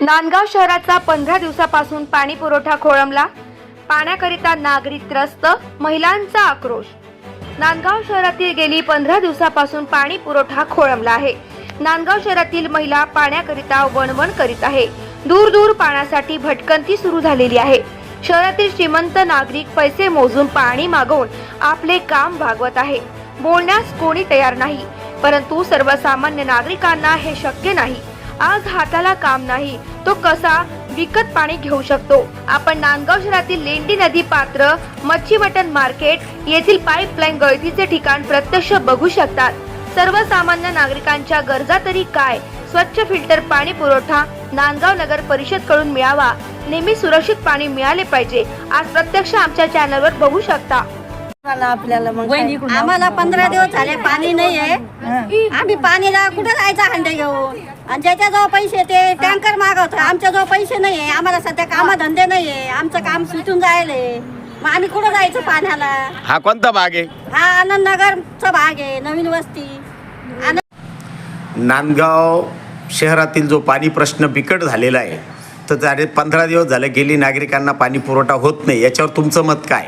नांदगाव शहराचा पंधरा दिवसापासून पाणी पुरवठा खोळंबला. पाण्याकरिता नागरिक त्रस्त महिलांचा आक्रोश. नांदगाव शहरातील गेली पंधरा दिवसापासून पाणी पुरवठा खोळंबला आहे. नांदगाव शहरातील महिला पाण्याकरिता वणवण करीत आहे. दूर दूर पाण्यासाठी भटकंती सुरू झालेली आहे. शहरातील श्रीमंत नागरिक पैसे मोजून पाणी मागवून आपले काम भागवत आहे. बोलण्यास कोणी तयार नाही परंतु सर्वसामान्य नागरिकांना हे शक्य नाही. आज हाताला काम नाही. तो कसा विकत पाणी घेऊ शकतो? आपण नांदगाव शहरातील लेंडी नदी पात्र मच्छी मटन मार्केट येथील पाईपलाईन गळतीचे ठिकाण प्रत्यक्ष बघू शकतात. सर्वसामान्य नागरिकांच्या गरजा तरी काय? स्वच्छ फिल्टर पाणी पुरवठा नांदगाव नगर परिषदकडून मिळावा. नेहमी सुरक्षित पाणी मिळाले पाहिजे. आज प्रत्यक्ष आमच्या चॅनलवर बघू शकता. आपल्याला मग काय? आम्हाला पंधरा दिवस झाले पाणी नाहीये आम्ही पाणीला कुठं जायचं हंडे घेऊन? आणि ज्याच्याजवळ पैसे ते टँकर मागवतो आमच्याजवळ पैसे नाहीये आम्हाला सध्या कामधंदे नाहीये आमचं काम सुटून जायले. मग आम्ही कुठं जायचं पाण्याला? हा कोणता भाग आहे? हा आनंदनगरचा भाग आहे नवीन वस्ती. आनंद नांदगाव शहरातील जो पाणी प्रश्न बिकट झालेला आहे तर झाले पंधरा दिवस झाले गेली नागरिकांना पाणी पुरवठा होत नाही. याच्यावर तुमचं मत काय?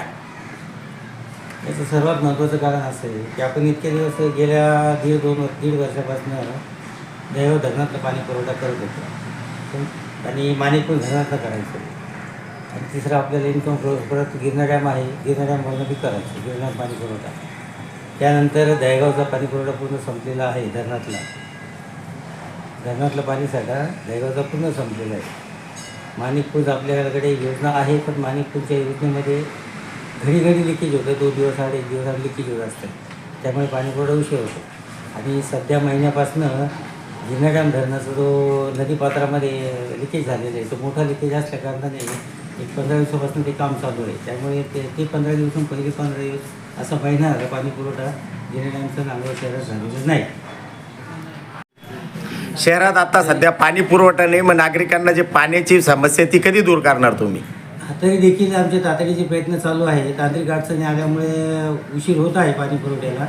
याचं सर्वात महत्त्वाचं कारण असं आहे की आपण इतके दिवस गेल्या दीड दोन दीड वर्षापासून दैव धरणातलं पाणी पुरवठा करत होतो. आणि माणिकपूर धरणातलं करायचं. आणि तिसरं आपल्याला इन्कम सोर्स परत गिरणा डॅम आहे. गिरणा डॅमवरनं बी करायचं गिरणा पाणी पुरवठा. त्यानंतर दहेगावचा पाणी पुरवठा पूर्ण संपलेला आहे धरणातला. धरणातलं पाणी साठा दहेगावचा पूर्ण संपलेला आहे. माणिकपूर आपल्याकडे योजना आहे पण माणिकपूरच्या योजनेमध्ये घडी घडी लिकेज होतं दोन दिवस आड एक दिवस आड लिकेज होत असतं त्यामुळे पाणी पुरवठा उशीर होतो. आणि सध्या महिन्यापासनं जिनाडॅम धरणाचा जो नदीपात्रामध्ये लिकेज झालेला आहे तो मोठा लिकेज असल्या कारणाने एक पंधरा दिवसापासून ते काम चालू आहे. त्यामुळे ते ते पंधरा दिवसून पहिले पंधरा दिवस असा महिना झाला पाणी पुरवठा गिरणा शहरात झालेला नाही. शहरात आता सध्या पाणी पुरवठा नाही मग नागरिकांना जे पाण्याची समस्या आहे ती कधी दूर करणार तुम्ही? तरी देखील आमचे तातडीचे प्रयत्न चालू आहे. तांत्रिक अडचणी आल्यामुळे उशीर होत आहे पाणी पुरवठ्याला.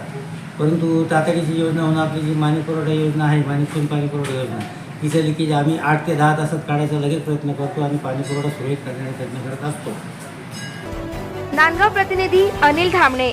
परंतु तातडीची योजना होणं आपली जी पाणी पुरवठा योजना आहे माणिकपूर पाणी पुरवठा योजना तिचं लिकेज आम्ही आठ ते दहा तासात काढायचा लगेच प्रयत्न करतो आणि पाणी पुरवठा सुरळीत करण्याचा प्रयत्न करत असतो. नांदगाव प्रतिनिधी अनिल धामणे.